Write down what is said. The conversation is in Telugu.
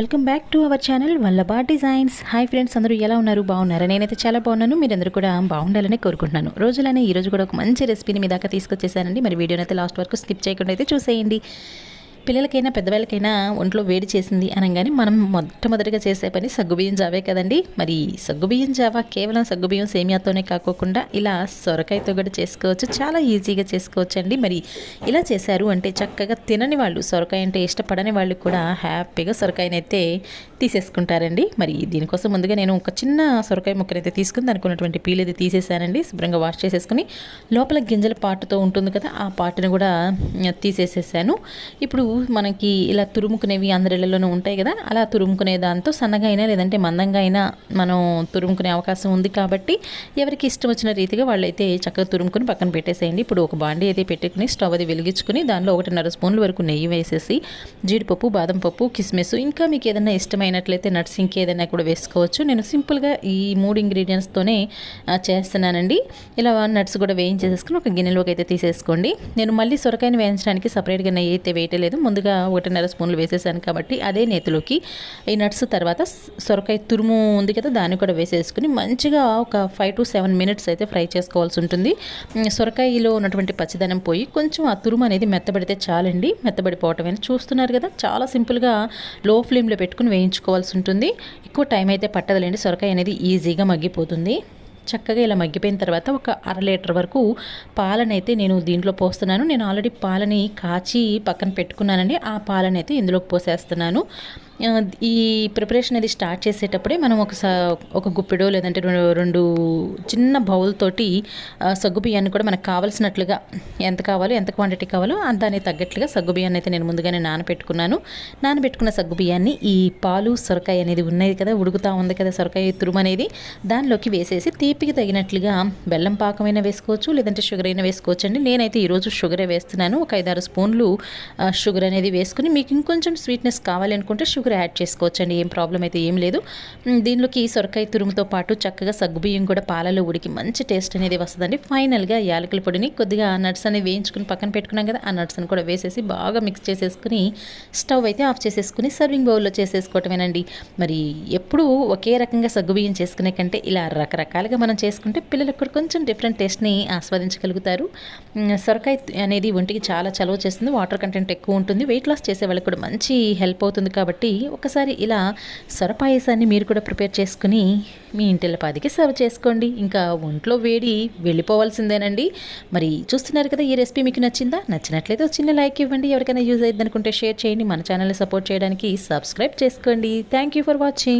Welcome back to our channel Vallabha designs. Hi friends అందరూ ఎలా ఉన్నారు? బాగున్నారా? నేనైతే చాలా బాగున్నాను. మీరందరూ కూడా బాగుండాలని కోరుకుంటున్నాను. రోజులనే ఈరోజు కూడా ఒక మంచి రెసిపీని మీ దాకా తీసుకొచ్చేసానండి. మరి వీడియోని అయితే లాస్ట్ వరకు స్కిప్ చేయకుండా అయితే చూసేయండి. పిల్లలకైనా పెద్దవాళ్ళకైనా ఒంట్లో వేడి చేసింది అనగానే మనం మొట్టమొదటిగా చేసే పని సగ్గుబియ్యం జావే కదండి. మరి సగ్గుబియ్యం జావా కేవలం సగ్గుబియ్యం సేమియాతోనే కాకోకుండా ఇలా సొరకాయతో కూడా చేసుకోవచ్చు. చాలా ఈజీగా చేసుకోవచ్చు అండి మరి ఇలా చేశారు అంటే చక్కగా తినని వాళ్ళు సొరకాయ అంటే ఇష్టపడని వాళ్ళు కూడా హ్యాపీగా సొరకాయనైతే తీసేసుకుంటారండి. మరి దీనికోసం ముందుగా నేను ఒక చిన్న సొరకాయ ముక్కనైతే తీసుకుని దానికి ఉన్నటువంటి పీల్ అయితే తీసేసానండి. శుభ్రంగా వాష్ చేసేసుకుని లోపల గింజల పాటుతో ఉంటుంది కదా ఆ పాటును కూడా తీసేసేసాను. ఇప్పుడు మనకి ఇలా తురుముకునేవి అందరిళ్ళలోనూ ఉంటాయి కదా అలా తురుముకునే దాంతో సన్నగా అయినా లేదంటే మందంగా అయినా మనం తురుముకునే అవకాశం ఉంది కాబట్టి ఎవరికి ఇష్టం వచ్చిన రీతిగా వాళ్ళైతే చక్కగా తురుముకుని పక్కన పెట్టేసేయండి. ఇప్పుడు ఒక బాండి అయితే పెట్టుకుని స్టవ్ అది వెలిగించుకుని దానిలో ఒకటిన్నర స్పూన్ల వరకు నెయ్యి వేసేసి జీడిపప్పు బాదం పప్పు కిస్మిస్ ఇంకా మీకు ఏదైనా ఇష్టమైనట్లయితే నట్స్ ఇంకేదైనా కూడా వేసుకోవచ్చు. నేను సింపుల్గా ఈ మూడు ఇంగ్రీడియంట్స్తోనే చేస్తున్నానండి. ఇలా నట్స్ కూడా వేయించేసేసుకుని ఒక గిన్నెలోకి అయితే తీసేసుకోండి. నేను మళ్ళీ సొరకాయని వేయించడానికి సపరేట్గా నెయ్యి అయితే వేయటలేదు ముందుగా ఒకటిన్నర స్పూన్లు వేసేసాను కాబట్టి అదే నేతిలోకి ఈ నట్స్ తర్వాత సొరకాయ తురుము ఉంది కదా దాన్ని కూడా వేసేసుకుని మంచిగా ఒక ఫైవ్ టు సెవెన్ మినిట్స్ అయితే ఫ్రై చేసుకోవాల్సి ఉంటుంది. సొరకాయలో ఉన్నటువంటి పచ్చిదనం పోయి కొంచెం ఆ తురుము అనేది మెత్తబడితే చాలండి. మెత్తబడిపోవటం చూస్తున్నారు కదా చాలా సింపుల్గా లో ఫ్లేమ్లో పెట్టుకుని వేయించుకోవాల్సి ఉంటుంది. ఎక్కువ టైం అయితే పట్టదులేండి సొరకాయ అనేది ఈజీగా మగ్గిపోతుంది. చక్కగా ఇలా మగ్గిపోయిన తర్వాత ఒక అర లీటర్ వరకు పాలనైతే నేను దీంట్లో పోస్తున్నాను. నేను ఆల్రెడీ పాలని కాచి పక్కన పెట్టుకున్నానండి. ఆ పాలనైతే ఇందులోకి పోసేస్తున్నాను. ఈ ప్రిపరేషన్ అది స్టార్ట్ చేసేటప్పుడే మనం ఒక ఒక గుప్పెడో లేదంటే రెండు రెండు చిన్న బౌల్ తోటి సగ్గు బియ్యాన్ని కూడా మనకు కావాల్సినట్లుగా ఎంత కావాలో ఎంత క్వాంటిటీ కావాలో దానికి తగ్గట్లుగా సగ్గు బియ్యాన్ని అయితే నేను ముందుగానే నానబెట్టుకున్నాను. నానబెట్టుకున్న సగ్గు బియ్యాన్ని ఈ పాలు సొరకాయ అనేది ఉన్నది కదా ఉడుకుతా ఉంది కదా సొరకాయ తురుము అనేది దానిలోకి వేసేసి తీపికి తగినట్లుగా బెల్లం పాకమైనా వేసుకోవచ్చు లేదంటే షుగర్ అయినా వేసుకోవచ్చు అండి నేనైతే ఈరోజు షుగరే వేస్తున్నాను. ఒక ఐదారు స్పూన్లు షుగర్ అనేది వేసుకుని మీకు ఇంకొంచెం స్వీట్నెస్ కావాలనుకుంటే షుగర్ కూడా యాడ్ చేసుకోవచ్చండి. ఏం ప్రాబ్లం అయితే ఏం లేదు. దీనిలోకి సొరకాయ తురుముతో పాటు చక్కగా సగ్గుబియ్యం కూడా పాలలో ఉడికి మంచి టేస్ట్ అనేది వస్తుందండి. ఫైనల్గా యాలకుల పొడిని కొద్దిగా నట్స్ అనేది వేయించుకుని పక్కన పెట్టుకున్నాం కదా ఆ నట్స్ని కూడా వేసేసి బాగా మిక్స్ చేసేసుకుని స్టవ్ అయితే ఆఫ్ చేసేసుకుని సర్వింగ్ బౌల్లో చేసేసుకోవటమేనండి. మరి ఎప్పుడు ఒకే రకంగా సగ్గుబియ్యం చేసుకునే కంటే ఇలా రకరకాలుగా మనం చేసుకుంటే పిల్లలకు కూడా కొంచెం డిఫరెంట్ టేస్ట్ని ఆస్వాదించగలుగుతారు. సొరకాయ అనేది ఒంటికి చాలా చలవ చేస్తుంది వాటర్ కంటెంట్ ఎక్కువ ఉంటుంది వెయిట్ లాస్ చేసే వాళ్ళకి కూడా మంచి హెల్ప్ అవుతుంది కాబట్టి ఒకసారి ఇలా సొరపాయసాన్ని మీరు కూడా ప్రిపేర్ చేసుకుని మీ ఇంటిల్లపాదికి సర్వ్ చేసుకోండి. ఇంకా ఒంట్లో వేడి వెళ్ళిపోవాల్సిందేనండి. మరి చూస్తున్నారు కదా ఈ రెసిపీ మీకు నచ్చిందా? నచ్చినట్లయితే చిన్న లైక్ ఇవ్వండి. ఎవరికైనా యూజ్ అయ్యిందనుకుంటే షేర్ చేయండి. మన ఛానల్ని సపోర్ట్ చేయడానికి సబ్స్క్రైబ్ చేసుకోండి. Thank you for watching.